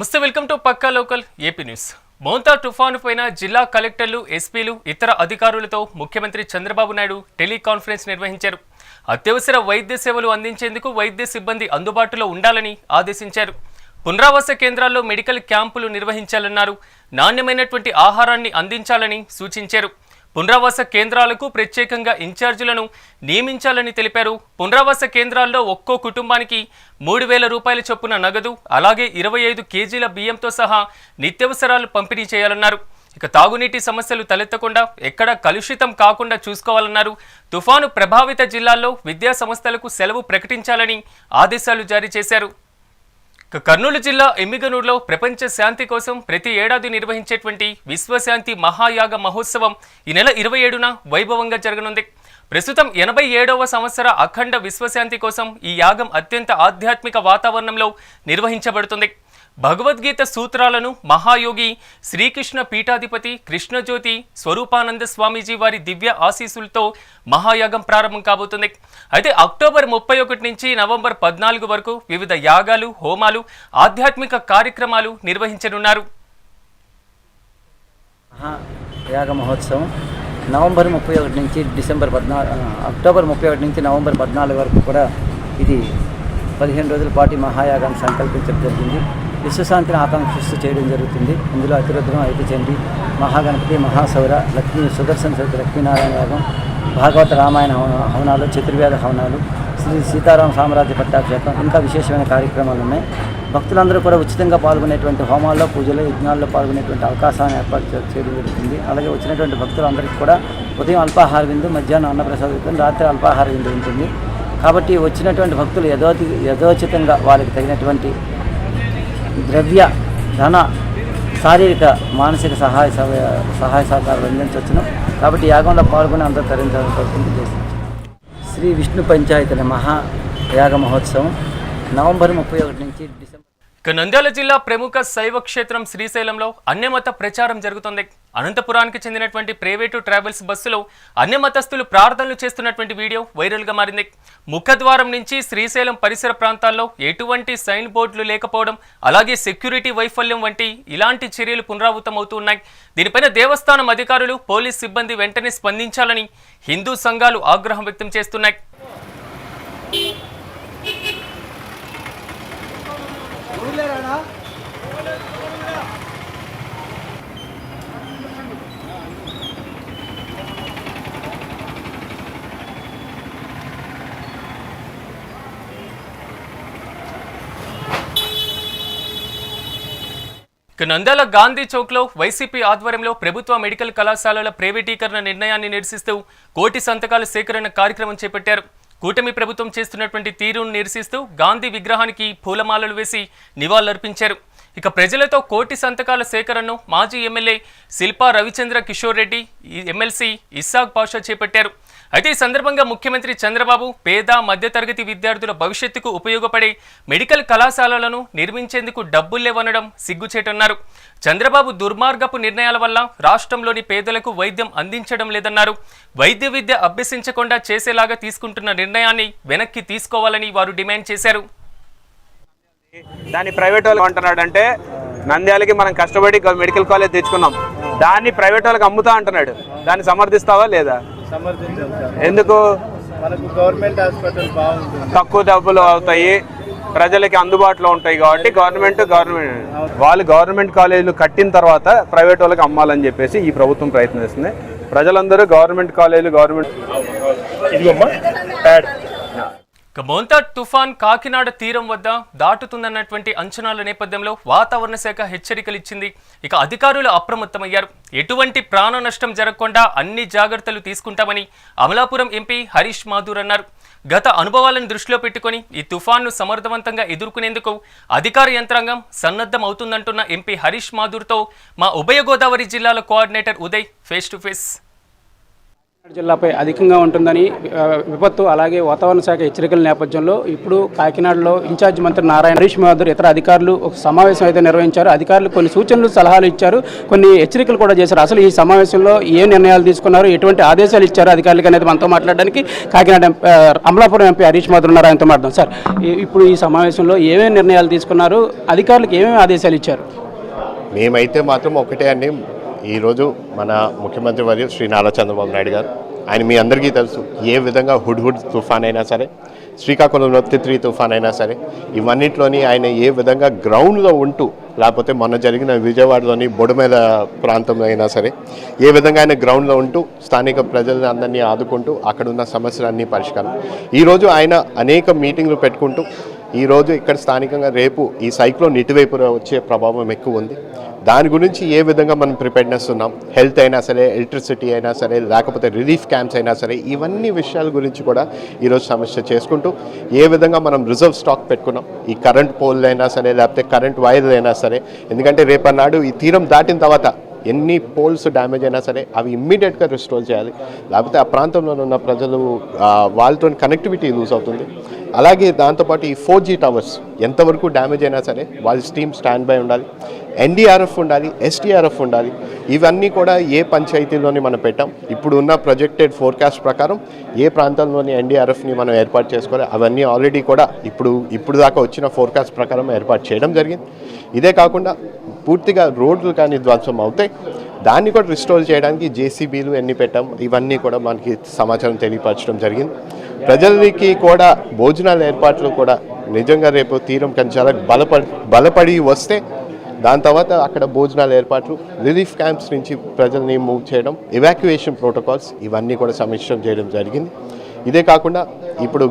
నమస్తే welcome to Pakka local AP news. Montha తుఫాను పైన జిల్లా కలెక్టర్లు ఎస్పీలు ఇతర అధికారులతో ముఖ్యమంత్రి చంద్రబాబు నాయుడు టెలికాన్ఫరెన్స్ నిర్వహించారు. అత్యవసర వైద్య సేవలు అందించేందుకు వైద్య సిబ్బంది అందుబాటులో ఉండాలని ఆదేశించారు. పునరావాస కేంద్రాల్లో మెడికల్ క్యాంపులు నిర్వహించాలన్నారు. నాణ్యమైనటువంటి ఆహారాన్ని అందించాలని సూచించారు. పునరావాస కేంద్రాలకు ప్రత్యేకంగా ఇన్ఛార్జీలను నియమించాలని తెలిపారు. పునరావాస కేంద్రాల్లో ఒక్కో కుటుంబానికి మూడు వేల రూపాయల చొప్పున నగదు అలాగే ఇరవై ఐదు కేజీల బియ్యంతో సహా నిత్యావసరాలు పంపిణీ చేయాలన్నారు. ఇక తాగునీటి సమస్యలు తలెత్తకుండా ఎక్కడ కలుషితం కాకుండా చూసుకోవాలన్నారు. తుఫాను ప్రభావిత జిల్లాల్లో విద్యా సంస్థలకు సెలవు ప్రకటించాలని ఆదేశాలు జారీ చేశారు. కర్నూలు జిల్లా ఎమ్మిగనూరులో ప్రపంచ శాంతి కోసం ప్రతి ఏడాది నిర్వహించేటువంటి విశ్వశాంతి మహాయాగ మహోత్సవం ఈ నెల ఇరవై ఏడున వైభవంగా జరగనుంది. ప్రస్తుతం ఎనభై ఏడవ సంవత్సర అఖండ విశ్వశాంతి కోసం ఈ యాగం అత్యంత ఆధ్యాత్మిక వాతావరణంలో నిర్వహించబడుతుంది. భగవద్గీత సూత్రాలను మహాయోగి శ్రీకృష్ణ పీఠాధిపతి కృష్ణజ్యోతి స్వరూపానంద స్వామీజీ వారి దివ్య ఆశీస్సులతో మహాయాగం ప్రారంభం కాబోతుంది. అయితే అక్టోబర్ ముప్పై ఒకటి నుంచి నవంబర్ పద్నాలుగు వరకు వివిధ యాగాలు హోమాలు ఆధ్యాత్మిక కార్యక్రమాలు నిర్వహించనున్నారు. యాగ మహోత్సవం నవంబర్ ముప్పై ఒకటి నుంచి డిసెంబర్ పద్నాలుగు అక్టోబర్ ముప్పై ఒకటి నుంచి నవంబర్ పద్నాలుగు వరకు కూడా ఇది పదిహేను రోజుల పాటు మహాయాగాన్ని సంకల్పించడం జరిగింది. విశ్వశాంతిని ఆకాంక్షిస్తూ చేయడం జరుగుతుంది. ఇందులో అతిరుద్రం ఐతిచండి మహాగణపతి మహాసౌర లక్ష్మీ సుదర్శన చవితి లక్ష్మీనారాయణ యాగం భాగవత రామాయణ హవన- హవనాలు చతుర్వేద హవనాలు శ్రీ సీతారామ సామ్రాజ్య పట్టాభిషేకం ఇంకా విశేషమైన కార్యక్రమాలు ఉన్నాయి. భక్తులందరూ కూడా ఉచితంగా పాల్గొనేటువంటి హోమాల్లో పూజలు యజ్ఞాల్లో పాల్గొనేటువంటి అవకాశాన్ని ఏర్పాటు చేయడం జరుగుతుంది. అలాగే వచ్చినటువంటి భక్తులందరికీ కూడా ఉదయం అల్పాహార విందు మధ్యాహ్నం అన్నప్రసాద విందు రాత్రి అల్పాహార విందు ఉంటుంది. కాబట్టి వచ్చినటువంటి భక్తులు యథోతి యథోచితంగా వారికి తగినటువంటి ద్రవ్య ధన శారీరక మానసిక సహాయ సహాయ సహకారాలు అందించవచ్చును. కాబట్టి యాగంలో పాల్గొని అందరూ తరించాలని కోరుకుంటూ శ్రీ విష్ణు పంచాయతీల మహా యాగ మహోత్సవం నవంబర్ ముప్పై ఒకటి నుంచి డిసెంబర్ ఇక నంద్యాల జిల్లా ప్రముఖ శైవ క్షేత్రం శ్రీశైలంలో అన్యమత ప్రచారం జరుగుతోంది. అనంతపురానికి చెందినటువంటి ప్రైవేటు ట్రావెల్స్ బస్సులో అన్యమతస్థులు ప్రార్థనలు చేస్తున్నటువంటి వీడియో వైరల్గా మారింది. ముఖద్వారం నుంచి శ్రీశైలం పరిసర ప్రాంతాల్లో ఎటువంటి సైన్ బోర్డులు లేకపోవడం అలాగే సెక్యూరిటీ వైఫల్యం వంటి ఇలాంటి చర్యలు పునరావృతమవుతూ ఉన్నాయి దీనిపైన దేవస్థానం అధికారులు పోలీస్ సిబ్బంది వెంటనే స్పందించాలని హిందూ సంఘాలు ఆగ్రహం వ్యక్తం చేస్తున్నాయి ఇక నంద్యాల గాంధీ చౌక్లో వైసీపీ ఆధ్వర్యంలో ప్రభుత్వ మెడికల్ కళాశాలల ప్రైవేటీకరణ నిర్ణయాన్ని నిరసిస్తూ కోటి సంతకాల సేకరణ కార్యక్రమం చేపట్టారు. కూటమి ప్రభుత్వం చేస్తున్నటువంటి తీరును నిరసిస్తూ గాంధీ విగ్రహానికి పూలమాలలు వేసి నివాళులర్పించారు. ఇక ప్రజలతో కోటి సంతకాల సేకరణను మాజీ ఎమ్మెల్యే శిల్పా రవిచంద్ర కిషోర్ రెడ్డి ఎమ్మెల్సీ ఇస్సాక్ పాషా చేపట్టారు. అయితే ఈ సందర్భంగా ముఖ్యమంత్రి చంద్రబాబు పేద మధ్యతరగతి విద్యార్థుల భవిష్యత్తుకు ఉపయోగపడే మెడికల్ కళాశాలలను నిర్మించేందుకు డబ్బుల్లేవనడం సిగ్గుచేటన్నారు. చంద్రబాబు దుర్మార్గపు నిర్ణయాల వల్ల రాష్ట్రంలోని పేదలకు వైద్యం అందించడం లేదన్నారు. వైద్య విద్య అభ్యసించకుండా చేసేలాగా తీసుకుంటున్న నిర్ణయాన్ని వెనక్కి తీసుకోవాలని వారు డిమాండ్ చేశారు. దాన్ని ప్రైవేట్ వాళ్ళు అంటున్నాడు అంటే నంద్యాలకి మనం కష్టపడి మెడికల్ కాలేజ్ తెచ్చుకున్నాం. దాన్ని ప్రైవేట్ వాళ్ళకి అమ్ముతా అంటున్నాడు. దాన్ని సమర్థిస్తావా లేదా? ఎందుకు? మనకు గవర్నమెంట్ హాస్పిటల్ బాగుంటుంది. తక్కువ డబ్బులు అవుతాయి ప్రజలకి అందుబాటులో ఉంటాయి కాబట్టి గవర్నమెంట్ గవర్నమెంట్ వాళ్ళు గవర్నమెంట్ కాలేజీలు కట్టిన తర్వాత ప్రైవేట్ వాళ్ళకి అమ్మాలని చెప్పేసి ఈ ప్రభుత్వం ప్రయత్నిస్తుంది. ప్రజలందరూ గవర్నమెంట్ కాలేజీలు గవర్నమెంట్ ఇక మొంతా తుఫాన్ కాకినాడ తీరం వద్ద దాటుతుందన్నటువంటి అంచనాల నేపథ్యంలో వాతావరణ శాఖ హెచ్చరికలు ఇచ్చింది. ఇక అధికారులు అప్రమత్తమయ్యారు. ఎటువంటి ప్రాణ నష్టం జరగకుండా అన్ని జాగ్రత్తలు తీసుకుంటామని అమలాపురం ఎంపీ హరీష్ మాధూర్ అన్నారు. గత అనుభవాలను దృష్టిలో పెట్టుకొని ఈ తుఫాన్ను సమర్థవంతంగా ఎదుర్కొనేందుకు అధికార యంత్రాంగం సన్నద్ధం అవుతుందంటున్న ఎంపీ హరీష్ మాధూర్తో మా ఉభయ గోదావరి జిల్లాల coordinator Uday face to face జిల్లాపై అధికంగా ఉంటుందని విపత్తు అలాగే వాతావరణ శాఖ హెచ్చరికల నేపథ్యంలో ఇప్పుడు కాకినాడలో ఇన్ఛార్జ్ మంత్రి నారాయణ హరీష్ మహదూర్ ఇతర అధికారులు ఒక సమావేశం అయితే నిర్వహించారు. అధికారులు కొన్ని సూచనలు సలహాలు ఇచ్చారు. కొన్ని హెచ్చరికలు కూడా చేశారు. అసలు ఈ సమావేశంలో ఏ నిర్ణయాలు తీసుకున్నారు ఎటువంటి ఆదేశాలు ఇచ్చారు అధికారులకు అనేది మనతో మాట్లాడడానికి కాకినాడ అమలాపురం ఎంపీ హరీష్ మహదూర్ ఉన్నారు. ఆయనతో మాట్లాడదాం. సార్ ఇప్పుడు ఈ సమావేశంలో ఏమేమి నిర్ణయాలు తీసుకున్నారు? అధికారులకు ఏమేమి ఆదేశాలు ఇచ్చారు? మేమైతే మాత్రం ఒకటే అండి. ఈరోజు మన ముఖ్యమంత్రి వర్యు శ్రీ నారా చంద్రబాబు నాయుడు గారు. ఆయన మీ అందరికీ తెలుసు ఏ విధంగా హుడ్ హుడ్ తుఫాన్ అయినా సరే శ్రీకాకుళంలో తిత్రి తుఫాన్ అయినా సరే ఇవన్నిట్లోని ఆయన ఏ విధంగా గ్రౌండ్లో ఉంటూ లేకపోతే మొన్న జరిగిన విజయవాడలోని బొడమేల ప్రాంతంలో అయినా సరే ఏ విధంగా ఆయన గ్రౌండ్లో ఉంటూ స్థానిక ప్రజలను అందరినీ ఆదుకుంటూ అక్కడున్న సమస్యలన్నీ పరిష్కారం. ఈరోజు ఆయన అనేక మీటింగ్లు పెట్టుకుంటూ ఈరోజు ఇక్కడ స్థానికంగా రేపు ఈ సైక్లోన్ ఇటువైపు వచ్చే ప్రభావం ఎక్కువ ఉంది. దాని గురించి ఏ విధంగా మనం ప్రిపేర్నెస్ ఉన్నాం? హెల్త్ అయినా సరే ఎలక్ట్రిసిటీ అయినా సరే లేకపోతే రిలీఫ్ క్యాంప్స్ అయినా సరే ఇవన్నీ విషయాల గురించి కూడా ఈరోజు సమస్య చేసుకుంటూ ఏ విధంగా మనం రిజర్వ్ స్టాక్ పెట్టుకున్నాం? ఈ కరెంట్ పోల్ అయినా సరే లేకపోతే కరెంట్ వైర్లు అయినా సరే ఎందుకంటే రేపన్నాడు ఈ తీరం దాటిన తర్వాత ఎన్ని పోల్స్ డ్యామేజ్ అయినా సరే అవి ఇమ్మీడియట్గా రిస్టోర్ చేయాలి. లేకపోతే ఆ ప్రాంతంలో ఉన్న ప్రజలు వాళ్ళతో కనెక్టివిటీ లూజ్ అవుతుంది. అలాగే దాంతోపాటు ఈ ఫోర్ జీ టవర్స్ ఎంతవరకు డ్యామేజ్ అయినా సరే వాళ్ళ టీమ్ స్టాండ్ బై ఉండాలి ఎన్డీఆర్ఎఫ్ ఉండాలి ఎస్టీఆర్ఎఫ్ ఉండాలి. ఇవన్నీ కూడా ఏ పంచాయతీలోని మనం పెట్టాం. ఇప్పుడు ఉన్న ప్రొజెక్టెడ్ ఫోర్కాస్ట్ ప్రకారం ఏ ప్రాంతంలోని ఎన్డీఆర్ఎఫ్ని మనం ఏర్పాటు చేసుకోవాలి అవన్నీ ఆల్రెడీ కూడా ఇప్పుడు ఇప్పుడు దాకా వచ్చిన ఫోర్కాస్ట్ ప్రకారం ఏర్పాటు చేయడం జరిగింది. ఇదే కాకుండా పూర్తిగా రోడ్లు కానీ ధ్వంసం అవుతాయి దాన్ని కూడా రిస్టోర్ చేయడానికి జేసీబీలు ఎన్ని పెట్టాం ఇవన్నీ కూడా మనకి సమాచారం తెలియపరచడం జరిగింది. ప్రజలకి కూడా భోజనాల ఏర్పాట్లు కూడా నిజంగా రేపు తీరం కంచాల బలపడి బలపడి వస్తే దాని తర్వాత అక్కడ భోజనాల ఏర్పాట్లు రిలీఫ్ క్యాంప్స్ నుంచి ప్రజల్ని మూవ్ చేయడం ఎవాక్యుయేషన్ ప్రోటోకాల్స్ ఇవన్నీ కూడా సమీక్షం చేయడం జరిగింది. ఇదే కాకుండా ఇప్పుడు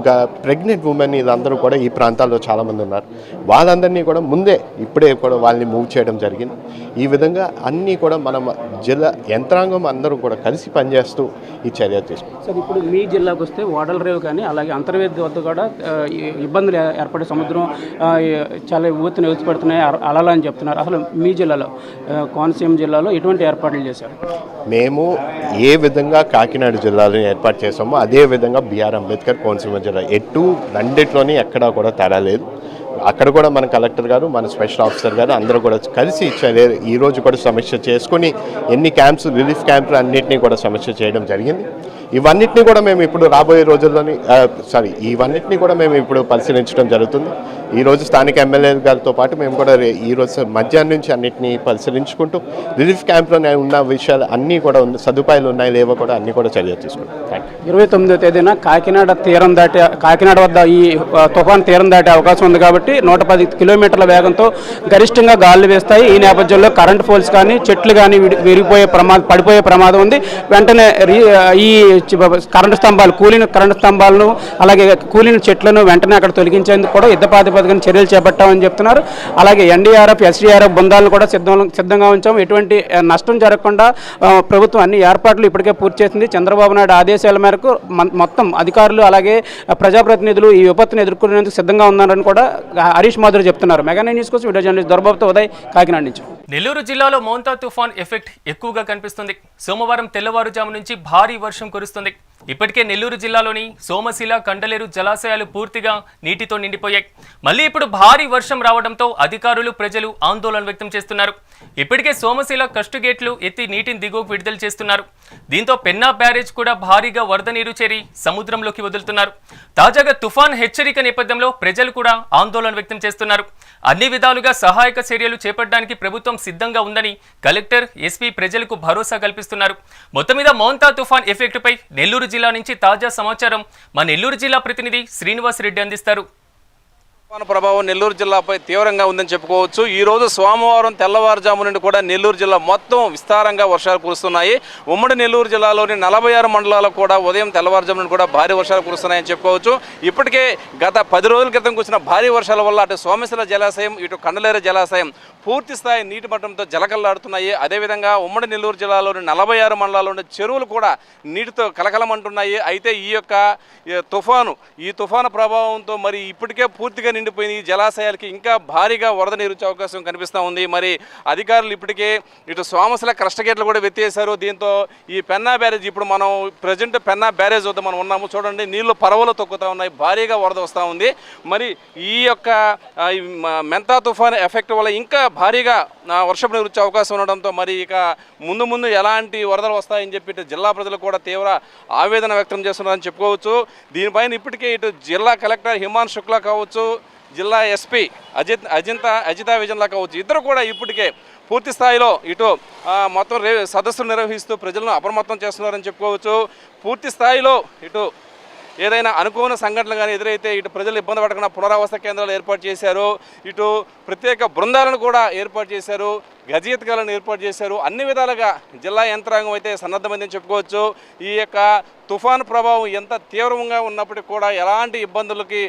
ప్రెగ్నెంట్ ఉమెన్ వీళ్ళందరూ కూడా ఈ ప్రాంతాల్లో చాలామంది ఉన్నారు. వాళ్ళందరినీ కూడా ముందే ఇప్పుడే కూడా వాళ్ళని మూవ్ చేయడం జరిగింది. ఈ విధంగా అన్నీ కూడా మనం జిల్లా యంత్రాంగం అందరూ కూడా కలిసి పనిచేస్తూ ఈ చర్య తీసుకుంటాం సార్ ఇప్పుడు మీ జిల్లాకు వస్తే ఓడల రేవు కానీ అలాగే అంతర్వేది వద్ద కూడా ఇబ్బందులు ఏర్పడే సముద్రం చాలా ఊతిని ఎత్తిపెడుతున్నాయి అల- అలలు అని చెప్తున్నారు. అసలు మీ జిల్లాలో కోనసీమ జిల్లాలో ఎటువంటి ఏర్పాట్లు చేశారు? మేము ఏ విధంగా కాకినాడ జిల్లాలో ఏర్పాటు చేసామో అదే విధంగా బిఆర్ అంబేద్కర్ కౌన్సిల్ మధ్య ఎటు రెండిట్లోని ఎక్కడా కూడా తేడా లేదు. అక్కడ కూడా మన కలెక్టర్ గారు మన స్పెషల్ ఆఫీసర్ గారు అందరూ కూడా కలిసి ఇచ్చారు. ఈ రోజు కూడా సమీక్ష చేసుకుని ఎన్ని క్యాంప్స్ రిలీఫ్ క్యాంపులు అన్నింటినీ కూడా సమీక్ష చేయడం జరిగింది. ఇవన్నిటిని కూడా మేము ఇప్పుడు రాబోయే రోజుల్లోని సారీ ఇవన్నిటిని కూడా మేము ఇప్పుడు పరిశీలించడం జరుగుతుంది. ఈ రోజు స్థానిక ఎమ్మెల్యే గారితో పాటు మేము కూడా ఈరోజు ఈ రోజు మధ్యాహ్నం నుంచి అన్నింటినీ పరిశీలించుకుంటూ రిలీఫ్ క్యాంప్లో ఉన్న విషయాలు అన్నీ కూడా సదుపాయాలు ఉన్నాయి లేవో కూడా అన్నీ కూడా చర్య తీసుకుంటాం. ఇరవై తొమ్మిదో తేదీన కాకినాడ తీరం దాటే కాకినాడ వద్ద ఈ తుఫాన్ తీరం దాటే అవకాశం ఉంది కాబట్టి నూట పది కిలోమీటర్ల వేగంతో గరిష్టంగా గాలులు వేస్తాయి. ఈ నేపథ్యంలో కరెంట్ పోల్స్ కానీ చెట్లు కానీ విరిగిపోయే ప్రమాదం పడిపోయే ప్రమాదం ఉంది. వెంటనే రీ- ఈ కరెంటు స్తంభాలు కూలిన కరెంటు స్తంభాలను అలాగే కూలిన చెట్లను వెంటనే అక్కడ తొలగించేందుకు కూడా యుద్ధ చర్యలు చేపట్టామని చెప్తున్నారు. అలాగే ఎన్డీఆర్ఎఫ్ ఎస్డీఆర్ఎఫ్ బృందాలను కూడా సిద్ధం సిద్ధంగా ఉంచాం. ఎటువంటి నష్టం జరగకుండా ప్రభుత్వం అన్ని ఏర్పాట్లు ఇప్పటికే పూర్తి చేసింది. చంద్రబాబు నాయుడు ఆదేశాల మేరకు మొత్తం అధికారులు అలాగే ప్రజాప్రతినిధులు ఈ విపత్తును ఎదుర్కొనేందుకు సిద్ధంగా ఉన్నారని కూడా హరీష్ మాధురి చెప్తున్నారు. మెగా న్యూస్ కోసం వీడియో జర్నలిస్ట్ దొరబాబుతో ఉదయ్ కాకినాడ నుంచి. నెల్లూరు జిల్లాలో మోంతా తుఫాన్ ఎఫెక్ట్ ఎక్కువగా కనిపిస్తుంది. సోమవారం తెల్లవారుజాము నుంచి భారీ వర్షం కురుస్తుంది. ఇప్పటికే నెల్లూరు జిల్లాలోని సోమశిల కండలేరు జలాశయాలు పూర్తిగా నీటితో నిండిపోయాయి. మళ్ళీ ఇప్పుడు భారీ వర్షం రావడంతో అధికారులు ప్రజలు ఆందోళన వ్యక్తం చేస్తున్నారు. ఇప్పటికే సోమశిల కష్టు గేట్లు ఎత్తి నీటిని దిగువకు విడుదల చేస్తున్నారు. దీంతో పెన్నా బ్యారేజ్ కూడా భారీగా వరద నీరు చేరి సముద్రంలోకి వదులుతున్నారు. తాజాగా తుఫాన్ హెచ్చరిక నేపథ్యంలో ప్రజలు కూడా ఆందోళన వ్యక్తం చేస్తున్నారు. అన్ని విధాలుగా సహాయక చర్యలు చేపట్టడానికి ప్రభుత్వం సిద్ధంగా ఉందని కలెక్టర్ ఎస్పీ ప్రజలకు భరోసా కల్పిస్తున్నారు. మొత్తం మీద మోంతా తుఫాన్ ఎఫెక్టుపై నెల్లూరు జిల్లా నుంచి తాజా సమాచారం మా నెల్లూరు జిల్లా ప్రతినిధి శ్రీనివాస్ రెడ్డి అందిస్తారు. తుఫాను ప్రభావం నెల్లూరు జిల్లాపై తీవ్రంగా ఉందని చెప్పుకోవచ్చు. ఈ రోజు సోమవారం తెల్లవారుజాము నుండి కూడా నెల్లూరు జిల్లా మొత్తం విస్తారంగా వర్షాలు కురుస్తున్నాయి. ఉమ్మడి నెల్లూరు జిల్లాలోని నలభై ఆరు మండలాలకు కూడా ఉదయం తెల్లవారుజాము నుండి కూడా భారీ వర్షాలు కురుస్తున్నాయని చెప్పుకోవచ్చు. ఇప్పటికే గత పది రోజుల క్రితం కురిసిన భారీ వర్షాల వల్ల అటు సోమేశ్వర జలాశయం ఇటు కండలేరు జలాశయం పూర్తి స్థాయి నీటి మట్టంతో జలకల్లాడుతున్నాయి. అదేవిధంగా ఉమ్మడి నెల్లూరు జిల్లాలోని నలభై ఆరు మండలాల్లో చెరువులు కూడా నీటితో కలకలమంటున్నాయి. అయితే ఈ యొక్క తుఫాను ఈ తుఫాను ప్రభావంతో మరి ఇప్పటికే పూర్తిగా నిండిపోయిన ఈ జలాశయాలకి ఇంకా భారీగా వరద నీరు వచ్చే అవకాశం కనిపిస్తూ ఉంది. మరి అధికారులు ఇప్పటికే ఇటు సోమశల క్రస్టగేట్లు కూడా వెత్తేశారు. దీంతో ఈ పెన్నా బ్యారేజ్ ఇప్పుడు మనం ప్రజెంట్ పెన్నా బ్యారేజ్ వద్ద మనం ఉన్నాము. చూడండి నీళ్ళు పరవలు తొక్కుతూ ఉన్నాయి. భారీగా వరద వస్తూ ఉంది. మరి ఈ యొక్క మెంతా తుఫాన్ ఎఫెక్ట్ వల్ల ఇంకా భారీగా ఆ, వర్షపు నీరు వచ్చే అవకాశం ఉండడంతో మరి ఇక ముందు ముందు ఎలాంటి వరదలు వస్తాయని చెప్పి ఇటు జిల్లా ప్రజలు కూడా తీవ్ర ఆవేదన వ్యక్తం చేస్తున్నారని చెప్పుకోవచ్చు. దీనిపైన ఇప్పటికే ఇటు జిల్లా కలెక్టర్ హిమాన్ శుక్లా కావచ్చు జిల్లా ఎస్పీ అజిత్ అజింత అజితా విజన్లా కావచ్చు ఇద్దరు కూడా ఇప్పటికే పూర్తి స్థాయిలో ఇటు మొత్తం సదస్సులు నిర్వహిస్తూ ప్రజలను అప్రమత్తం చేస్తున్నారని చెప్పుకోవచ్చు. పూర్తి స్థాయిలో ఇటు ఏదైనా అనుకోని సంఘటనలు కానీ ఎదురైతే ఇటు ప్రజలు ఇబ్బంది పడకుండా పునరావాస కేంద్రాలు ఏర్పాటు చేశారు ఇటు ప్రత్యేక బృందాలను కూడా ఏర్పాటు చేశారు. గజయితకాలను ఏర్పాటు చేశారు. అన్ని విధాలుగా జిల్లా యంత్రాంగం అయితే సన్నద్ధమైందని చెప్పుకోవచ్చు. ఈ యొక్క తుఫాను ప్రభావం ఎంత తీవ్రంగా ఉన్నప్పటికీ కూడా ఎలాంటి ఇబ్బందులకి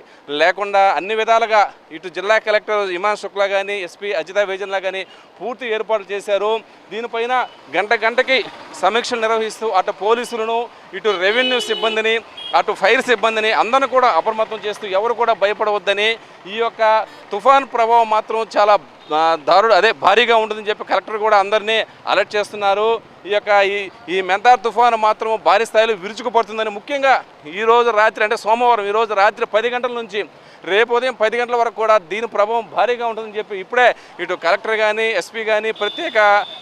లేకుండా అన్ని విధాలుగా ఇటు జిల్లా కలెక్టర్ ఇమాన్ శుక్లా కానీ ఎస్పీ అజితా వేజన్లా కానీ పూర్తి ఏర్పాట్లు చేశారు. దీనిపైన గంట గంటకి సమీక్షలు నిర్వహిస్తూ అటు పోలీసులను ఇటు రెవెన్యూ సిబ్బందిని అటు ఫైర్ సిబ్బందిని అందరిని కూడా అప్రమత్తం చేస్తూ ఎవరు కూడా భయపడవద్దని ఈ యొక్క తుఫాన్ ప్రభావం మాత్రం చాలా దారుడు అదే భారీగా ఉంటుందని చెప్పి కలెక్టర్ కూడా అందరినీ అలర్ట్ చేస్తున్నారు. ఈ యొక్క ఈ ఈ మెంతార్ తుఫాను మాత్రం భారీ స్థాయిలో విరుచుకుపడుతుందని ముఖ్యంగా ఈరోజు రాత్రి అంటే సోమవారం ఈరోజు రాత్రి పది గంటల నుంచి రేపు ఉదయం పది గంటల వరకు కూడా దీని ప్రభావం భారీగా ఉంటుందని చెప్పి ఇప్పుడే ఇటు కలెక్టర్ కానీ ఎస్పీ కానీ ప్రత్యేక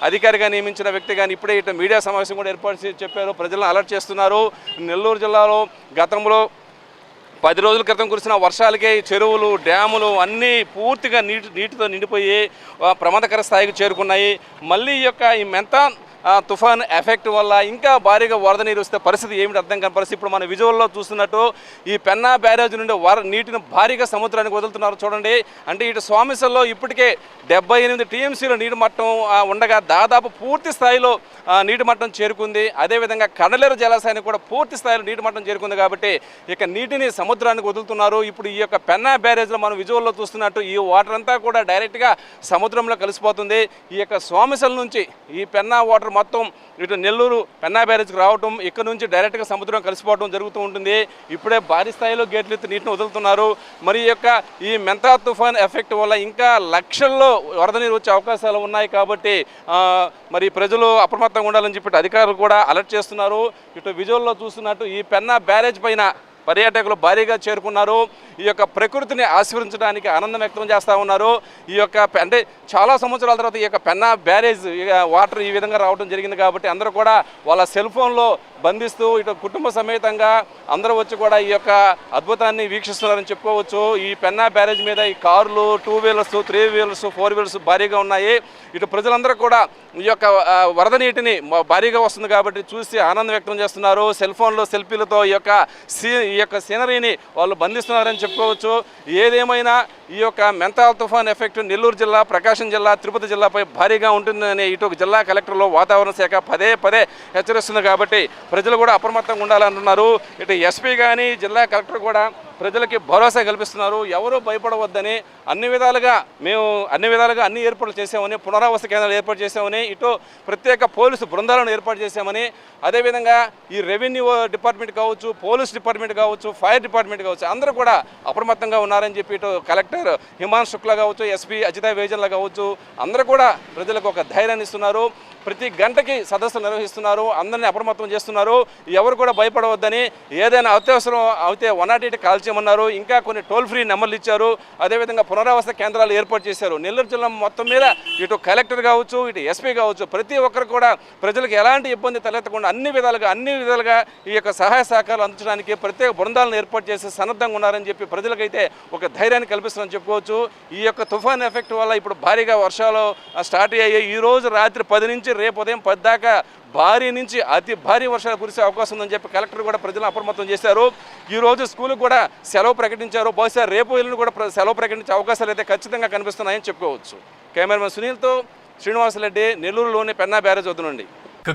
అధికారిగా నియమించిన వ్యక్తి కానీ ఇప్పుడే ఇటు మీడియా సమావేశం కూడా ఏర్పాటు చేసి చెప్పారు. ప్రజలను అలర్ట్ చేస్తున్నారు. నెల్లూరు జిల్లాలో గతంలో పది రోజుల క్రితం కురిసిన వర్షాలకే చెరువులు డ్యాములు అన్నీ పూర్తిగా నీటి నీటితో నిండిపోయి ప్రమాదకర స్థాయికి చేరుకున్నాయి. మళ్ళీ ఈ యొక్క ఈ మెంతాన్ తుఫాన్ ఎఫెక్ట్ వల్ల ఇంకా భారీగా వరద నీరు వస్తే పరిస్థితి ఏమిటి అర్థం కాని పరిస్థితి. ఇప్పుడు మన విజువల్లో చూస్తున్నట్టు ఈ పెన్నా బ్యారేజ్ నుండి వర నీటిని భారీగా సముద్రానికి వదులుతున్నారు చూడండి. అంటే ఇటు స్వామిసల్లో ఇప్పటికే డెబ్బై ఎనిమిది టీఎంసీలో నీటి మట్టం ఉండగా దాదాపు పూర్తి స్థాయిలో నీటి మట్టం చేరుకుంది. అదేవిధంగా కడలేరు జలాశయానికి కూడా పూర్తి స్థాయిలో నీటి మట్టం చేరుకుంది కాబట్టి ఇక నీటిని సముద్రానికి వదులుతున్నారు. ఇప్పుడు ఈ యొక్క పెన్నా బ్యారేజ్లో మనం విజువల్లో చూస్తున్నట్టు ఈ వాటర్ అంతా కూడా డైరెక్ట్గా సముద్రంలో కలిసిపోతుంది. ఈ యొక్క స్వామిసల నుంచి ఈ పెన్నా వాటర్ మొత్తం ఇటు నెల్లూరు పెన్నా బ్యారేజ్కి రావటం ఇక్కడ నుంచి డైరెక్ట్గా సముద్రం కలిసిపోవడం జరుగుతూ ఉంటుంది. ఇప్పుడే భారీ స్థాయిలో గేట్లు ఎత్తి నీటిని వదులుతున్నారు. మరి యొక్క ఈ మెంతా తుఫాన్ ఎఫెక్ట్ వల్ల ఇంకా లక్షల్లో వరద నీరు వచ్చే అవకాశాలు ఉన్నాయి కాబట్టి మరి ప్రజలు అప్రమత్తంగా ఉండాలని చెప్పి అధికారులు కూడా అలర్ట్ చేస్తున్నారు. ఇటు విజువల్లో చూస్తున్నట్టు ఈ పెన్నా బ్యారేజ్ పైన పర్యాటకులు భారీగా చేరుకున్నారు. ఈ యొక్క ప్రకృతిని ఆస్వాదించడానికి ఆనందం వ్యక్తం చేస్తూ ఉన్నారు. ఈ యొక్క అంటే చాలా సంవత్సరాల తర్వాత ఈ యొక్క పెన్నా బ్యారేజ్ వాటర్ ఈ విధంగా రావడం జరిగింది కాబట్టి అందరూ కూడా వాళ్ళ సెల్ ఫోన్లో బంధిస్తూ ఇటు కుటుంబ సమేతంగా అందరూ వచ్చి కూడా ఈ యొక్క అద్భుతాన్ని వీక్షిస్తున్నారని చెప్పుకోవచ్చు. ఈ పెన్నా బ్యారేజ్ మీద ఈ కార్లు two wheelers three wheelers four wheelers భారీగా ఉన్నాయి. ఇటు ప్రజలందరూ కూడా ఈ యొక్క వరద నీటిని భారీగా వస్తుంది కాబట్టి చూసి ఆనందం వ్యక్తం చేస్తున్నారు. సెల్ ఫోన్లో సెల్ఫీలతో ఈ యొక్క సీ ఈ యొక్క సీనరీని వాళ్ళు బంధిస్తున్నారని చెప్పుకోవచ్చు. ఏదేమైనా ఈ యొక్క మెంతాల్ తుఫాన్ ఎఫెక్ట్ నెల్లూరు జిల్లా ప్రకాశం జిల్లా తిరుపతి జిల్లాపై భారీగా ఉంటుందని ఇటు జిల్లా కలెక్టర్లో వాతావరణ శాఖ పదే పదే హెచ్చరిస్తుంది కాబట్టి ప్రజలు కూడా అప్రమత్తంగా ఉండాలంటున్నారు ఇటు ఎస్పీ కానీ జిల్లా కలెక్టర్ కూడా ప్రజలకి భరోసా కల్పిస్తున్నారు. ఎవరూ భయపడవద్దని అన్ని విధాలుగా మేము అన్ని విధాలుగా అన్ని ఏర్పాట్లు చేసామని పునరావాస కేంద్రాలు ఏర్పాటు చేసామని ఇటు ప్రత్యేక పోలీసు బృందాలను ఏర్పాటు చేశామని అదేవిధంగా ఈ రెవెన్యూ డిపార్ట్మెంట్ కావచ్చు పోలీస్ డిపార్ట్మెంట్ కావచ్చు ఫైర్ డిపార్ట్మెంట్ కావచ్చు అందరూ కూడా అప్రమత్తంగా ఉన్నారని చెప్పి ఇటు కలెక్టర్ హిమాన్ శుక్లా కావచ్చు ఎస్పీ అజితా వేజన్లా కావచ్చు అందరూ కూడా ప్రజలకు ఒక ధైర్యాన్ని ఇస్తున్నారు. ప్రతి గంటకి సదస్సులు నిర్వహిస్తున్నారు. అందరినీ అప్రమత్తం చేస్తున్నారు. ఎవరు కూడా భయపడవద్దని ఏదైనా అత్యవసరం అయితే వన్ నాట్ ఎయిట్ కాల్ చేయమన్నారు ఇంకా కొన్ని టోల్ ఫ్రీ నెంబర్లు ఇచ్చారు. అదేవిధంగా పునరావాస కేంద్రాలు ఏర్పాటు చేశారు. నెల్లూరు జిల్లా మొత్తం మీద ఇటు కలెక్టర్ కావచ్చు ఇటు ఎస్పీ కావచ్చు ప్రతి ఒక్కరు కూడా ప్రజలకు ఎలాంటి ఇబ్బంది తలెత్తకుండా అన్ని విధాలుగా అన్ని విధాలుగా ఈ యొక్క సహాయ సహకారాలు అందించడానికి ప్రత్యేక బృందాలను ఏర్పాటు చేసి సన్నద్ధంగా ఉన్నారని చెప్పి ప్రజలకైతే ఒక ధైర్యాన్ని కల్పిస్తుందని చెప్పుకోవచ్చు. ఈ యొక్క తుఫాన్ ఎఫెక్ట్ వల్ల ఇప్పుడు భారీగా వర్షాలు స్టార్ట్ అయ్యాయి. ఈ రోజు రాత్రి పది నుంచి రేపు ఉదయం పది దాకా భారీ నుంచి అతి భారీ వర్షాలు కురిసే అవకాశం ఉందని చెప్పి కలెక్టర్ కూడా ప్రజలను అప్రమత్తం చేశారు. ఈరోజు రోజు స్కూల్కి కూడా సెలవు ప్రకటించారు. బహుశా రేపు ఎల్లుండి కూడా సెలవు ప్రకటించే అవకాశాలు అయితే ఖచ్చితంగా కనిపిస్తున్నాయని చెప్పుకోవచ్చు. కెమెరామెన్ సునీల్తో శ్రీనివాసరెడ్డి నెల్లూరులోని పెన్నా బ్యారేజ్ వద్ద నుండి.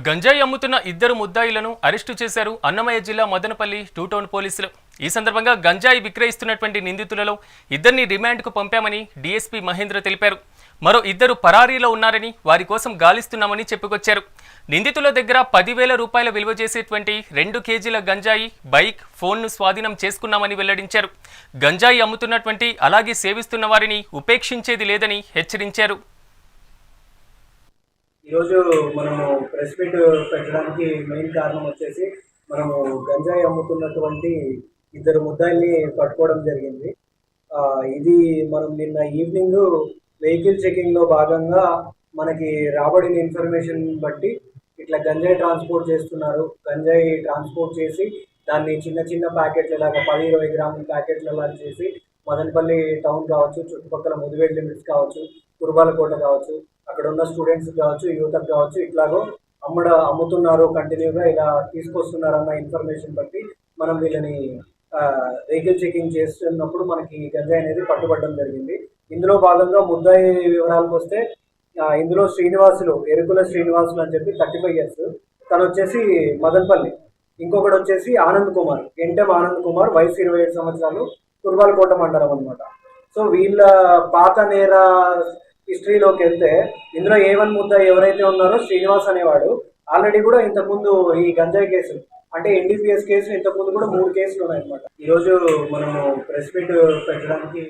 గంజాయి అమ్ముతున్న ఇద్దరు ముద్దాయిలను అరెస్టు చేశారు అన్నమయ్య జిల్లా మదనపల్లి టూ టౌన్ పోలీసులు. ఈ సందర్భంగా గంజాయి విక్రయిస్తున్నటువంటి నిందితులలో ఇద్దరిని రిమాండ్కు పంపామని డీఎస్పీ మహేంద్ర తెలిపారు. మరో ఇద్దరు పరారీలో ఉన్నారని వారి కోసం గాలిస్తున్నామని చెప్పుకొచ్చారు. నిందితుల దగ్గర పదివేల రూపాయల విలువ చేసేటువంటి రెండు కేజీల గంజాయి బైక్ ఫోన్ను స్వాధీనం చేసుకున్నామని వెల్లడించారు. గంజాయి అమ్ముతున్నటువంటి అలాగే సేవిస్తున్న వారిని ఉపేక్షించేది లేదని హెచ్చరించారు. ఈరోజు మనము ప్రెస్ మీట్ పెట్టడానికి మెయిన్ కారణం వచ్చేసి మనము గంజాయి అమ్ముతున్నటువంటి ఇద్దరు ముద్దాయిల్ని పట్టుకోవడం జరిగింది. ఇది మనం నిన్న ఈవినింగ్ వెహికల్ చెకింగ్లో భాగంగా మనకి రాబడిన ఇన్ఫర్మేషన్ బట్టి ఇట్లా గంజాయి ట్రాన్స్పోర్ట్ చేస్తున్నారు. గంజాయి ట్రాన్స్పోర్ట్ చేసి దాన్ని చిన్న చిన్న ప్యాకెట్ల లాగా పది ఇరవై గ్రాముల ప్యాకెట్ల లాగా చేసి మదనపల్లి టౌన్ కావచ్చు చుట్టుపక్కల ముదివేడ్ లిమిట్స్ కావచ్చు కుర్బాలకోట కావచ్చు అక్కడ ఉన్న స్టూడెంట్స్ కావచ్చు యువతకు కావచ్చు ఇట్లాగో అమ్మడ అమ్ముతున్నారు కంటిన్యూగా ఇలా తీసుకొస్తున్నారు అన్న ఇన్ఫర్మేషన్ బట్టి మనం వీళ్ళని వెహికల్ చెకింగ్ చేస్తున్నప్పుడు మనకి గంజాయి అనేది పట్టుబడడం జరిగింది. ఇందులో భాగంగా ముద్దాయి వివరాలకు వస్తే ఇందులో శ్రీనివాసులు ఎరుకుల శ్రీనివాసులు అని చెప్పి థర్టీ ఫైవ్ ఇయర్స్. తను వచ్చేసి మదన్పల్లి. ఇంకొకటి వచ్చేసి ఆనంద్ కుమార్ ఎంటెం ఆనంద్ కుమార్ వయసు ఇరవై ఏడు సంవత్సరాలు కుర్బాలకోట మండలం అనమాట సో వీళ్ళ పాత నేర హిస్టరీలోకి వెళ్తే ఇందులో ఏ వన్ ముద్ద ఎవరైతే ఉన్నారో శ్రీనివాస్ అనేవాడు ఆల్రెడీ కూడా ఇంతకుముందు ఈ గంజాయి కేసు అంటే ఎన్డీపీఎస్ కేసు ఇంతకుముందు కూడా మూడు కేసులు ఉన్నాయన్నమాట. ఈరోజు మనము ప్రెస్ మీట్ పెట్టడానికి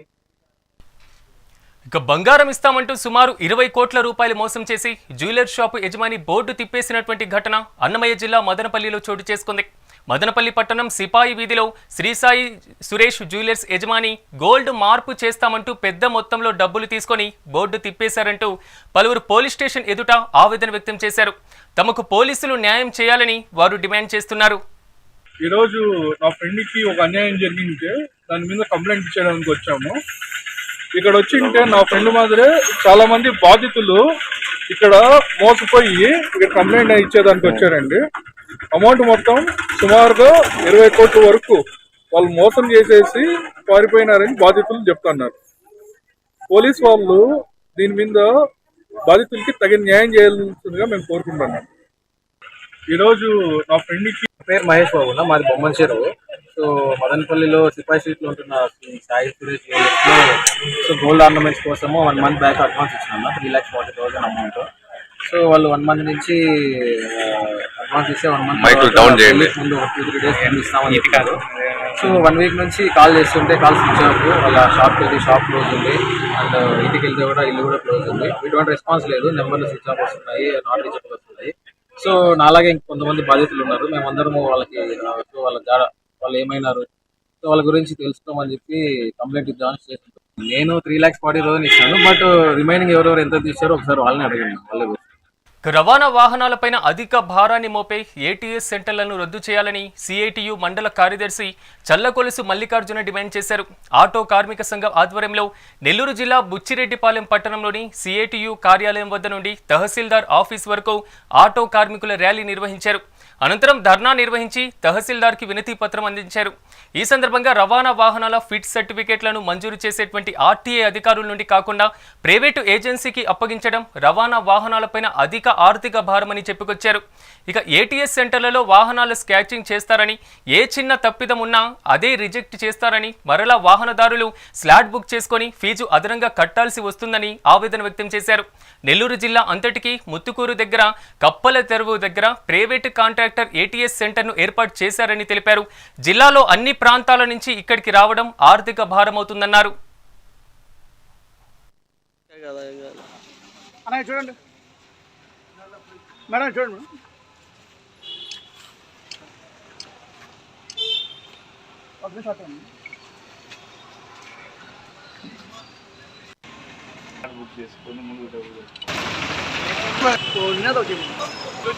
ఇక బంగారం ఇస్తామంటూ సుమారు ఇరవై కోట్ల రూపాయలు మోసం చేసి జ్యువెలర్ షాపు యజమాని బోర్డు తిప్పేసినటువంటి ఘటన అన్నమయ్య జిల్లా మదనపల్లిలో చోటు చేసుకుంది. మదనపల్లి పట్టణం సిపాయి వీధిలో శ్రీసాయి సురేష్ జ్యువెలర్స్ యజమాని గోల్డ్ మార్పు చేస్తామంటూ పెద్ద మొత్తంలో డబ్బులు తీసుకొని బోర్డు తిప్పేశారంటూ పలువురు పోలీస్ స్టేషన్ ఎదుట ఆవేదన వ్యక్తం చేశారు. తమకు పోలీసులు న్యాయం చేయాలని వారు డిమాండ్ చేస్తున్నారు. ఈరోజు నా ఫ్రెండ్కి ఒక అన్యాయం జరిగింటే దాని మీద కంప్లైంట్ ఇచ్చేయడానికి వచ్చాము. ఇక్కడ వచ్చి ఉంటే నా ఫ్రెండ్ మాదిరే చాలా మంది బాధితులు ఇక్కడ మోసపోయి ఇక్కడ కంప్లైంట్ ఇచ్చేదానికి వచ్చారండి. అమౌంట్ మొత్తం సుమారుగా ఇరవై కోట్ల వరకు వాళ్ళు మోసం చేసేసి పారిపోయినారని బాధితులు చెప్తున్నారు. పోలీస్ వాళ్ళు దీని మీద బాధితులకి తగిన న్యాయం చేయాల్సిందిగా మేము కోరుకుంటున్నాం. ఈరోజు నా ఫ్రెండ్కి పేరు మహేష్ బాబు మాది బొమ్మన్ చెరువు. సో మదనపల్లిలో సిపాయి స్ట్రీట్లో ఉంటున్న సాయి సురేష్ జ్యువెలర్స్లో సో గోల్డ్ ఆర్నమెంట్స్ కోసము వన్ మంత్ బ్యాక్ అడ్వాన్స్ ఇచ్చిన three lakhs forty thousand amount so వాళ్ళు వన్ మంత్ నుంచి అడ్వాన్స్ ఇస్తే వన్ మంత్ ముందు ఒక టూ త్రీ డేస్ ముందు ఇస్తామని చెప్పారు. సో వన్ వీక్ నుంచి కాల్ చేస్తుంటే కాల్ స్విచ్ ఆఫ్ వాళ్ళ షాప్కి వెళ్తే షాప్ క్లోజ్ ఉంది. అండ్ ఇంటికి వెళ్తే కూడా ఇల్లు కూడా క్లోజ్ ఉంది. ఎటువంటి రెస్పాన్స్ లేదు. నెంబర్లు స్విచ్ ఆఫ్ వస్తున్నాయి నాట్ రీచబుల్ వస్తున్నాయి. సో నాలాగే ఇంకొంతమంది బాధితులు ఉన్నారు. మేమందరము వాళ్ళకి వాళ్ళ జాడ వాళ్ళు ఏమైనారు సో వాళ్ళ గురించి తెలుసుకోమని చెప్పి కంప్లైంట్ ఇద్దామని చేసాను నేను త్రీ ల్యాక్స్ ఫార్టీ థౌసండ్ ఇచ్చాను బట్ రిమైనింగ్ ఎవరెవరు ఎంత తీశారో ఒకసారి వాళ్ళని అడగండి వాళ్ళే గురించి. రవాణా వాహనాలపైన అధిక భారాన్ని మోపే ఏటీఎస్ సెంటర్లను రద్దు చేయాలని సిఐటియు మండల కార్యదర్శి చల్లకొలుసు మల్లికార్జున డిమాండ్ చేశారు. ఆటో కార్మిక సంఘం ఆధ్వర్యంలో నెల్లూరు జిల్లా బుచ్చిరెడ్డిపాలెం పట్టణంలోని సిఐటియు కార్యాలయం వద్ద నుండి తహసీల్దార్ ఆఫీస్ వరకు ఆటో కార్మికుల ర్యాలీ నిర్వహించారు. అనంతరం ధర్నా నిర్వహించి తహసీల్దార్కి వినతి పత్రం అందించారు. ఈ సందర్భంగా రవాణా వాహనాల ఫిట్ సర్టిఫికేట్లను మంజూరు చేసేటువంటి ఆర్టీఏ అధికారుల నుండి కాకుండా ప్రైవేటు ఏజెన్సీకి అప్పగించడం రవాణా వాహనాలపైన అధిక ఆర్థిక భారమని చెప్పుకొచ్చారు. ఇక ఏటీఎస్ సెంటర్లలో వాహనాల స్కాచింగ్ చేస్తారని ఏ చిన్న తప్పిదం ఉన్నా అదే రిజెక్ట్ చేస్తారని మరలా వాహనదారులు స్లాట్ బుక్ చేసుకొని ఫీజు అదనంగా కట్టాల్సి వస్తుందని ఆవేదన వ్యక్తం చేశారు. నెల్లూరు జిల్లా అంతటికీ ముత్తుకూరు దగ్గర కప్పల తెరువు దగ్గర ప్రైవేటు కాంట్రాక్టర్ ఏటీఎస్ సెంటర్ను ఏర్పాటు చేశారని తెలిపారు. జిల్లాలో అన్ని ప్రాంతాల నుంచి ఇక్కడికి రావడం ఆర్థిక భారమవుతుందన్నారు. అన్నయ్య చూడండి. మేడం చూడండి. ఒక.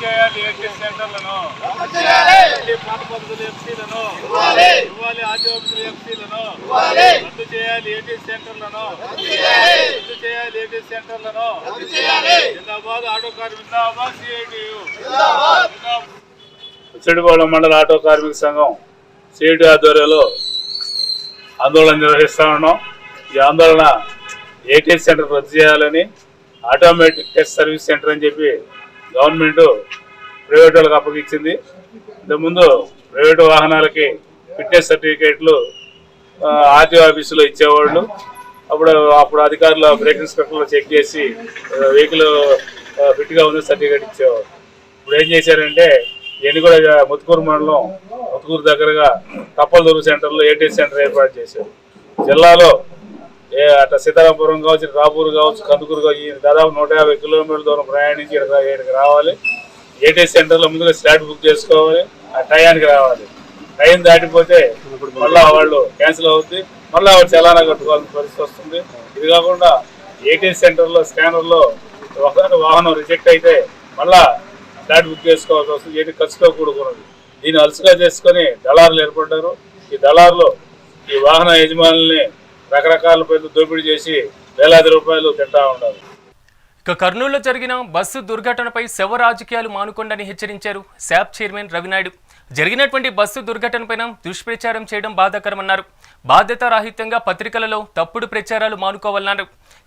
చేయాలి ఏటీఎస్ సెంటర్లను చేయాలి పాత పద్ధతులు ఎఫ్సీలను ఇవ్వాలి ఆర్టీ ఆఫీసులు ఎఫ్సీలను రద్దు చేయాలి ఏటీఎస్ సెంటర్లను రద్దు చేయాలి ఏటీఎస్ సెంటర్లను జిందాబాద్ ఆటో కార్మిక జిందాబాద్ సిఐటియు చెడుగోళం మండల ఆటో కార్మిక సంఘం సిఐటి ఆధ్వర్యంలో ఆందోళన నిర్వహిస్తా ఉన్నాం. ఈ ఆందోళన ఏటీఎస్ సెంటర్ రద్దు చేయాలని ఆటోమేటిక్ టెస్ట్ సర్వీస్ సెంటర్ అని చెప్పి గవర్నమెంట్ ప్రైవేట్ వాళ్ళకి అప్పగించింది. ఇంతకుముందు ప్రైవేట్ వాహనాలకి ఫిట్నెస్ సర్టిఫికేట్లు ఆర్టీఓ ఆఫీసులో ఇచ్చేవాళ్ళు. అప్పుడు అప్పుడు అధికారులు బ్రేక్ ఇన్స్పెక్టర్లు చెక్ చేసి వెహికల్ ఫిట్గా ఉంది సర్టిఫికేట్ ఇచ్చేవాళ్ళు. ఇప్పుడు ఏం చేశారంటే ఇవన్నీ కూడా ముత్తుకూరు మండలం ముత్తుకూరు దగ్గరగా కప్పలదూరు సెంటర్లో ఏటీఎస్ సెంటర్ ఏర్పాటు చేశారు. జిల్లాలో ఏ అట్లా సీతారాంపురం కావచ్చు రాపూర్ కావచ్చు కందుకూరు కావచ్చు ఈ దాదాపు నూట యాభై కిలోమీటర్ల దూరం ప్రయాణించి ఇక్కడికి రావాలి. ఏటీఎస్ సెంటర్లో ముందుగా స్లాట్ బుక్ చేసుకోవాలి ఆ టయానికి రావాలి. టైం దాటిపోతే మళ్ళీ వాళ్ళు క్యాన్సిల్ అవుద్ది మళ్ళీ వాళ్ళు చలానా కట్టుకోవాల్సిన పరిస్థితి వస్తుంది. ఇది కాకుండా ఏటీఎస్ సెంటర్లో స్కానర్లో ఒకసారి వాహనం రిజెక్ట్ అయితే మళ్ళీ ఫ్లాట్ బుక్ చేసుకోవాల్సి వస్తుంది ఏది ఖర్చుతో కూడుకున్నది. దీన్ని అలసిగా చేసుకొని దళారులు ఏర్పడ్డారు. ఈ దళారులు ఈ వాహన యజమానుల్ని రకరకాల పేర్లు దోపిడీ చేసి వేలాది రూపాయలు తింటా ఉన్నారు. ఇక కర్నూలులో జరిగిన బస్సు దుర్ఘటనపై శవ రాజకీయాలు మానుకొండని హెచ్చరించారు శాప్ చైర్మన్ రవినాయుడు. జరిగినటువంటి బస్సు దుర్ఘటనపైన దుష్ప్రచారం చేయడం బాధాకరమన్నారు. బాధ్యతారాహిత్యంగా పత్రికలలో తప్పుడు ప్రచారాలు మానుకోవాలన్నారు.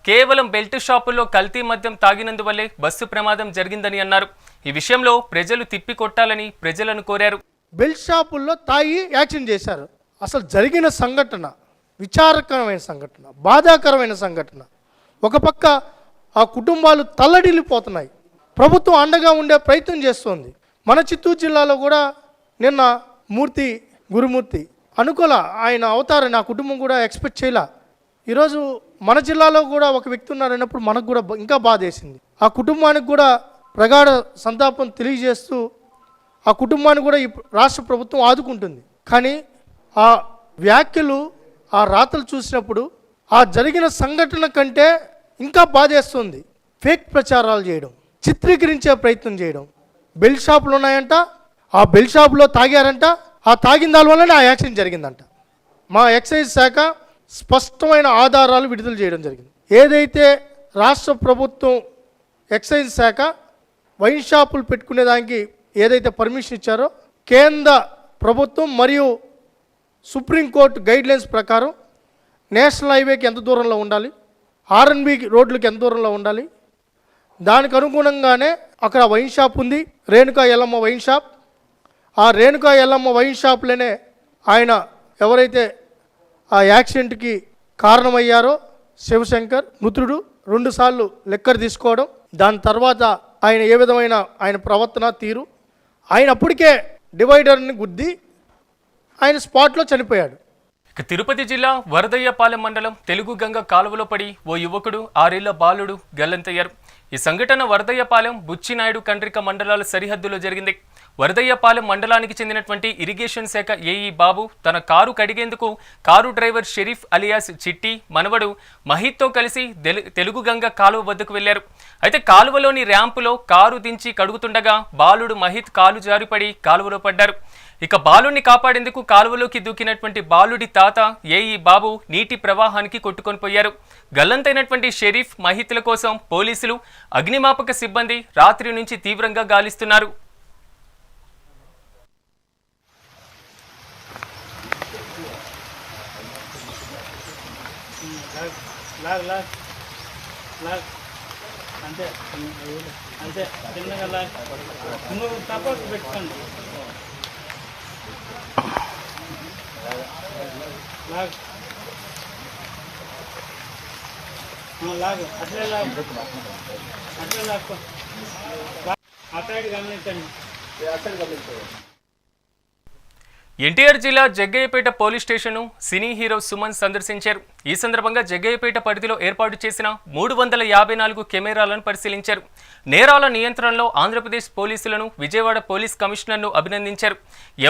కేవలం బెల్ట్ షాపుల్లో కల్తీ మద్యం తాగినందువల్లే బస్సు ప్రమాదం జరిగిందని అన్నారు. ఈ విషయంలో ప్రజలు తిప్పి కొట్టాలని ప్రజలను కోరారు. బెల్ట్ షాపుల్లో తాగి యాక్షన్ చేశారు. అసలు జరిగిన సంఘటన విచారకరమైన సంఘటన బాధాకరమైన సంఘటన. ఒక పక్క ఆ కుటుంబాలు తల్లడిల్లిపోతున్నాయి. ప్రభుత్వం అండగా ఉండే ప్రయత్నం చేస్తోంది. మన చిత్తూరు జిల్లాలో కూడా నిన్న మూర్తి గురుమూర్తి అనుకోల ఆయన అవతారని ఆ కుటుంబం కూడా ఎక్స్పెక్ట్ చేయలే. ఈరోజు మన జిల్లాలో కూడా ఒక వ్యక్తి ఉన్నారన్నప్పుడు మనకు కూడా ఇంకా బాధ వేసింది ఆ కుటుంబానికి కూడా ప్రగాఢ సంతాపం తెలియజేస్తూ ఆ కుటుంబాన్ని కూడా ఈ రాష్ట్ర ప్రభుత్వం ఆదుకుంటుంది. కానీ ఆ వ్యాఖ్యలు ఆ రాతలు చూసినప్పుడు ఆ జరిగిన సంఘటన కంటే ఇంకా బాధేస్తుంది. ఫేక్ ప్రచారాలు చేయడం చిత్రీకరించే ప్రయత్నం చేయడం. బెల్ షాపులు ఉన్నాయంట ఆ బెల్ షాపులో తాగారంట ఆ తాగిన దాని వల్లనే ఆ యాక్సిడెంట్ జరిగిందంట. మా ఎక్సైజ్ శాఖ స్పష్టమైన ఆధారాలు విడుదల చేయడం జరిగింది. ఏదైతే రాష్ట్ర ప్రభుత్వం ఎక్సైజ్ శాఖ వైన్ షాపులు పెట్టుకునేదానికి ఏదైతే పర్మిషన్ ఇచ్చారో కేంద్ర ప్రభుత్వం మరియు సుప్రీంకోర్టు గైడ్లైన్స్ ప్రకారం నేషనల్ హైవేకి ఎంత దూరంలో ఉండాలి? ఆర్ఎన్బి రోడ్లకు ఎంత దూరంలో ఉండాలి? దానికి అనుగుణంగానే అక్కడ వైన్ షాప్ ఉంది రేణుకా ఎల్లమ్మ వైన్ షాప్. ఆ రేణుకా ఎల్లమ్మ వైన్ షాప్లోనే ఆయన ఎవరైతే ఆ యాక్సిడెంట్కి కారణమయ్యారో శివశంకర్ మృతుడు రెండుసార్లు లెక్కర్ తీసుకోవడం దాని తర్వాత ఆయన ఏ విధమైన ఆయన ప్రవర్తన తీరు ఆయన అప్పటికే డివైడర్ని గుద్ది ఆయన స్పాట్లో చనిపోయాడు. ఇక తిరుపతి జిల్లా వరదయ్యపాలెం మండలం తెలుగు గంగ కాలువలో పడి ఓ యువకుడు ఆరేళ్ళ బాలుడు గల్లంతయ్యారు. ఈ సంఘటన వరదయ్యపాలెం బుచ్చినాయుడు కండ్రిక మండలాల సరిహద్దులో జరిగింది. వరదయ్యపాలెం మండలానికి చెందినటువంటి ఇరిగేషన్ శాఖ ఏఈ బాబు తన car కడిగేందుకు car driver Sharif alias Chitti మనవడు మహిత్తో కలిసి తెలు- తెలుగు గంగ కాలువ వద్దకు వెళ్ళారు అయితే కాలువలోని ర్యాంపులో కారు దించి కడుగుతుండగా బాలుడు మహిత్ కాలు జారిపడి కాలువలో పడ్డారు. ఇక బాలుడిని కాపాడేందుకు కాలువలోకి దూకినటువంటి బాలుడి తాత ఏఈ బాబు నీటి ప్రవాహానికి కొట్టుకొని పోయారు. గల్లంతైనటువంటి షరీఫ్ మహితుల కోసం పోలీసులు అగ్నిమాపక సిబ్బంది రాత్రి నుంచి తీవ్రంగా గాలిస్తున్నారు. లాగ్ లాగ్ లాగ్ అంతే. అంతే. చిన్నగా లాగ్ నువ్వు తప్పకు పెట్టుకోండి. లాగ్. లాగు. అట్లే లాగు. అట్లే లాక్కో. అటు గమనించండి అసలు గమనించండి. ఎన్టీఆర్ జిల్లా జగ్గయ్యపేట పోలీస్ స్టేషన్ను సినీ హీరో సుమన్ సందర్శించారు. ఈ సందర్భంగా జగ్గయ్యపేట పరిధిలో ఏర్పాటు చేసిన మూడు వందల యాభై నాలుగు కెమెరాలను పరిశీలించారు. నేరాల నియంత్రణలో ఆంధ్రప్రదేశ్ పోలీసులను విజయవాడ పోలీస్ కమిషనర్ను అభినందించారు.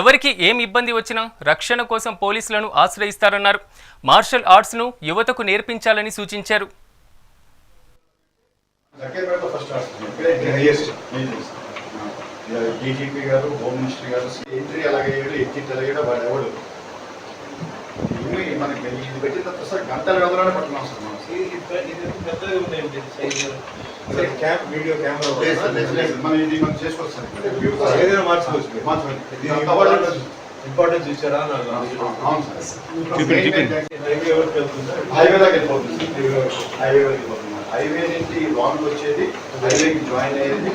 ఎవరికి ఏం ఇబ్బంది వచ్చినా రక్షణ కోసం పోలీసులను ఆశ్రయిస్తారన్నారు. మార్షల్ ఆర్ట్స్ను యువతకు నేర్పించాలని సూచించారు. డీజీపీ గారు హోమ్ మినిస్టర్ గారు ఎంట్రీ అలాగే ఎగ్జిట్ అలాగే వాడు ఎవడు? ఇవి మనకి ఇది పెట్టిన తర్వాత సార్ గంటల వ్యవధిలోనే పట్టుకున్నాం సార్ మనం. వీడియో కెమెరా మనం ఇది మనం చేసుకోవచ్చు సార్. ఏదైనా మార్చుకోవచ్చు మార్చుకోవచ్చు ఇంపార్టెన్స్ ఇచ్చారా? హైవే దాకా వెళ్ళిపోతుంది హైవే వరకు వెళ్ళిపోతుంది. హైవే నుంచి లాంగ్ వచ్చేది. హైవేకి జాయిన్ అయ్యేది.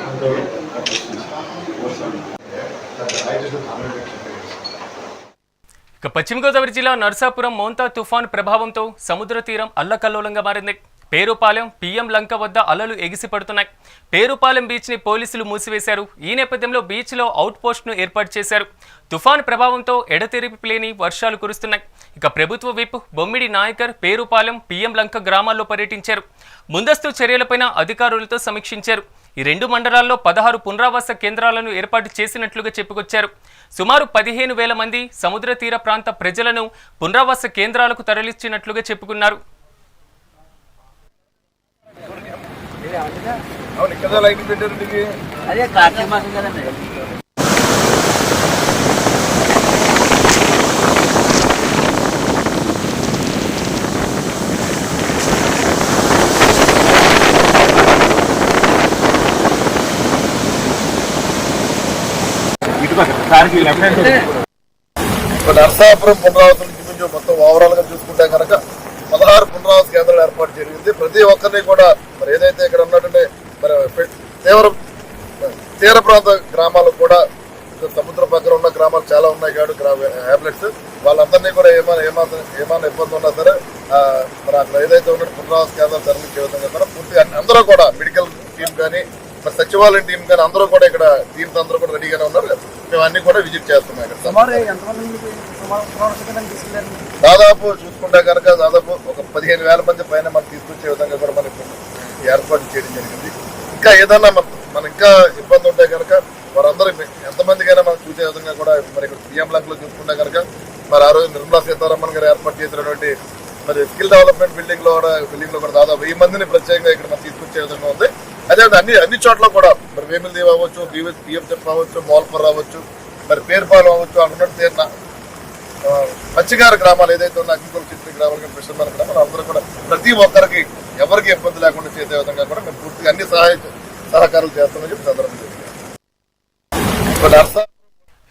ఇక పశ్చిమ గోదావరి జిల్లా నర్సాపురం మోంతా తుఫాన్ ప్రభావంతో సముద్ర తీరం అల్లకల్లోలంగా మారింది. పేరుపాలెం పిఎం లంక వద్ద అలలు ఎగిసిపడుతున్నాయి పేరుపాలెం బీచ్ని పోలీసులు మూసివేశారు. ఈ నేపథ్యంలో బీచ్లో అవుట్పోస్ట్ను ఏర్పాటు చేశారు. తుఫాన్ ప్రభావంతో ఎడతెరిపి లేని వర్షాలు కురుస్తున్నాయి. ఇక ప్రభుత్వ విప్ బొమ్మిడి నాయకర్ పేరుపాలెం పిఎం లంక గ్రామాల్లో పర్యటించారు. ముందస్తు చర్యలపైన అధికారులతో సమీక్షించారు. ఈ రెండు మండలాల్లో పదహారు పునరావాస కేంద్రాలను ఏర్పాటు చేసినట్లుగా చెప్పుకొచ్చారు. సుమారు పదిహేను వేల మంది సముద్ర తీర ప్రాంత ప్రజలను పునరావాస కేంద్రాలకు తరలించినట్లుగా చెప్పుకున్నారు. అదే కార్తీక మాసం కదండి ఇప్పుడు నరసాపురం పునరావృతం నుంచి మొత్తం ఓవరాల్గా చూసుకుంటే కనుక పదహారు పునరావాస కేంద్రాలు ఏర్పాటు జరిగింది. ప్రతి ఒక్కరిని కూడా మరి ఏదైతే ఇక్కడ ఉన్నటువంటి మరి తీవ్ర తీర ప్రాంత గ్రామాలకు కూడా సముద్ర పక్కన ఉన్న గ్రామాలు చాలా ఉన్నాయి కాబట్టి హ్యాబ్లెట్స్ వాళ్ళందరినీ కూడా ఏమైనా ఏమాత్రం ఏమైనా ఇబ్బంది ఉన్నా సరే మరి అక్కడ ఏదైతే ఉన్న పునరావాస కేంద్రాలు తరలించే విధంగా కూడా అన్ని- అందరూ కూడా మెడికల్ టీం కానీ మరి సచివాలయం టీం కానీ అందరూ కూడా ఇక్కడ టీమ్స్ అందరూ కూడా రెడీగానే ఉన్నారు. మేము అన్ని కూడా విజిట్ చేస్తున్నాం ఇక్కడ దాదాపు చూసుకుంటే కనుక దాదాపు ఒక పదిహేను వేల మంది పైన మనం తీసుకొచ్చే విధంగా కూడా మనకి ఏర్పాటు చేయడం జరిగింది. ఇంకా ఏదన్నా మన మన ఇంకా ఇబ్బంది ఉంటే కనుక వారందరూ ఎంతమందికైనా మనం చూసే విధంగా కూడా మరి ఇక్కడ సీఎం లంక్లో చూసుకుంటే కనుక మరి ఆ రోజు నిర్మలా సీతారామన్ గారు ఏర్పాటు చేసినటువంటి మరి స్కిల్ డెవలప్మెంట్ బిల్డింగ్లో కూడా బిల్డింగ్లో కూడా దాదాపు వెయ్యి మందిని ప్రత్యేకంగా ఇక్కడ మనం తీసుకొచ్చే విధంగా ఉంది. అదే అన్ని అన్ని చోట్ల కూడా మరి వేమిల్ దేవ్ అవ్వచ్చు బిఎంచెఫ్ అవ్వచ్చు మోల్పర్ అవ్వచ్చు మరి పేరుపాలెం అవ్వచ్చు అన్నట్టు తీరిన మత్స్యకార గ్రామాలు ఏదైతే ఉన్న అగ్రికల్చర్ చిత్ర గ్రామాలు కానీ ఫిషర్మెన్ గ్రామాలు అందరూ కూడా ప్రతి ఒక్కరికి ఎవరికి ఇబ్బంది లేకుండా చేసే విధంగా కూడా మేము పూర్తిగా అన్ని సహాయ సహకారాలు చేస్తామని చెప్పి సందర్భం తెలియజేస్తున్నాం.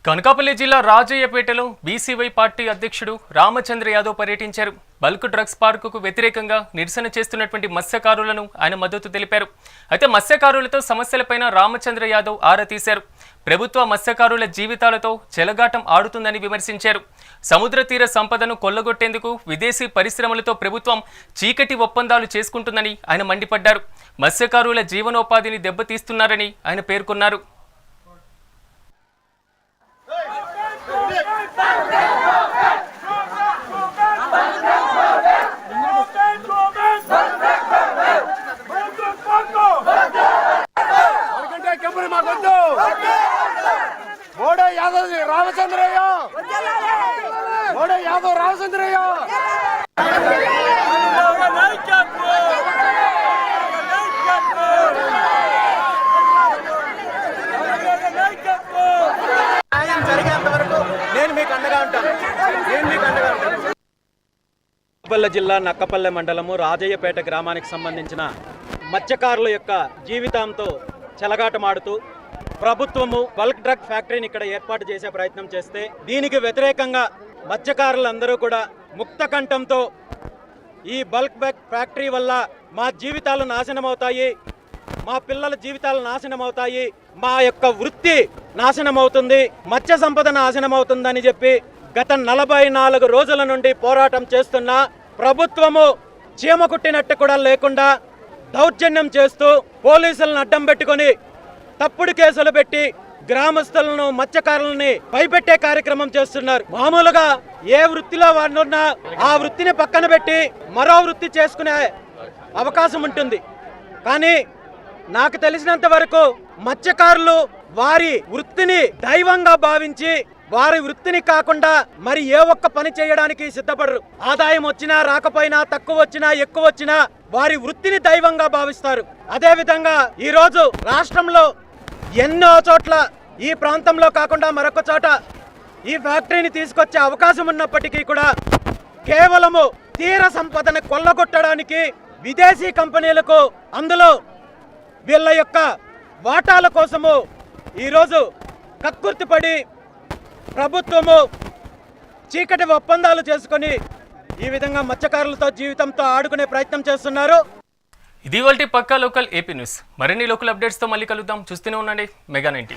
కనకాపల్లి జిల్లా రాజయ్యపేటలో బీసీవై పార్టీ అధ్యక్షుడు రామచంద్ర యాదవ్ పర్యటించారు. బల్క్ డ్రగ్స్ పార్కుకు వ్యతిరేకంగా నిరసన చేస్తున్నటువంటి మత్స్యకారులను ఆయన మద్దతు తెలిపారు. అయితే మత్స్యకారులతో సమస్యలపైన రామచంద్ర యాదవ్ ఆరా తీశారు. ప్రభుత్వ మత్స్యకారుల జీవితాలతో చెలగాటం ఆడుతుందని విమర్శించారు. సముద్ర తీర సంపదను కొల్లగొట్టేందుకు విదేశీ పరిశ్రమలతో ప్రభుత్వం చీకటి ఒప్పందాలు చేసుకుంటుందని ఆయన మండిపడ్డారు. మత్స్యకారుల జీవనోపాధిని దెబ్బతీస్తున్నారని ఆయన పేర్కొన్నారు. మోడీ యాదవ్ రామచంద్రయ్య! మోడీ యాదవ్ రామచంద్రయ్య! నక్కపల్లె జిల్లా నక్కపల్లె మండలము రాజయ్యపేట గ్రామానికి సంబంధించిన మత్స్యకారుల యొక్క జీవితంతో చెలగాటమాడుతూ ప్రభుత్వము బల్క్ డ్రగ్ ఫ్యాక్టరీని ఇక్కడ ఏర్పాటు చేసే ప్రయత్నం చేస్తే దీనికి వ్యతిరేకంగా మత్స్యకారులందరూ కూడా ముక్త కంఠంతో ఈ బల్క్ బ్యాగ్ ఫ్యాక్టరీ వల్ల మా జీవితాలు నాశనం అవుతాయి మా పిల్లల జీవితాలు నాశనం అవుతాయి మా యొక్క వృత్తి నాశనం అవుతుంది మత్స్య సంపద నాశనం అవుతుందని చెప్పి గత నలభై నాలుగు రోజుల నుండి పోరాటం చేస్తున్న ప్రభుత్వము చీమ కుట్టినట్టు కూడా లేకుండా దౌర్జన్యం చేస్తూ పోలీసులను అడ్డం పెట్టుకొని తప్పుడు కేసులు పెట్టి గ్రామస్తులను మత్స్యకారులని భయపెట్టే కార్యక్రమం చేస్తున్నారు. మామూలుగా ఏ వృత్తిలో వాడున్నా ఆ వృత్తిని పక్కన పెట్టి మరో వృత్తి చేసుకునే అవకాశం ఉంటుంది. కానీ నాకు తెలిసినంత వరకు మత్స్యకారులు వారి వృత్తిని దైవంగా భావించి వారి వృత్తిని కాకుండా మరి ఏ ఒక్క పని చేయడానికి సిద్ధపడరు. ఆదాయం వచ్చినా రాకపోయినా తక్కువ వచ్చినా ఎక్కువ వచ్చినా వారి వృత్తిని దైవంగా భావిస్తారు. అదే విధంగా ఈ రోజు రాష్ట్రంలో ఎన్నో చోట్ల ఈ ప్రాంతంలో కాకుండా మరొక చోట ఈ ఫ్యాక్టరీని తీసుకొచ్చే అవకాశం ఉన్నప్పటికీ కూడా కేవలము తీర సంపదను కొల్లగొట్టడానికి విదేశీ కంపెనీలకు అందులో వీళ్ళ యొక్క వాటాల కోసము ఈరోజు కక్కుర్తిపడి ప్రభుత్వము చీకటి ఒప్పందాలు చేసుకొని ఈ విధంగా మత్స్యకారులతో జీవితంతో ఆడుకునే ప్రయత్నం చేస్తున్నారు. ఇది వాళ్ళ పక్కా లోకల్ ఏపీ న్యూస్. మరిన్ని లోకల్ అప్డేట్స్తో మళ్ళీ కలుద్దాం. చూస్తూనే ఉండండి. Mega ninety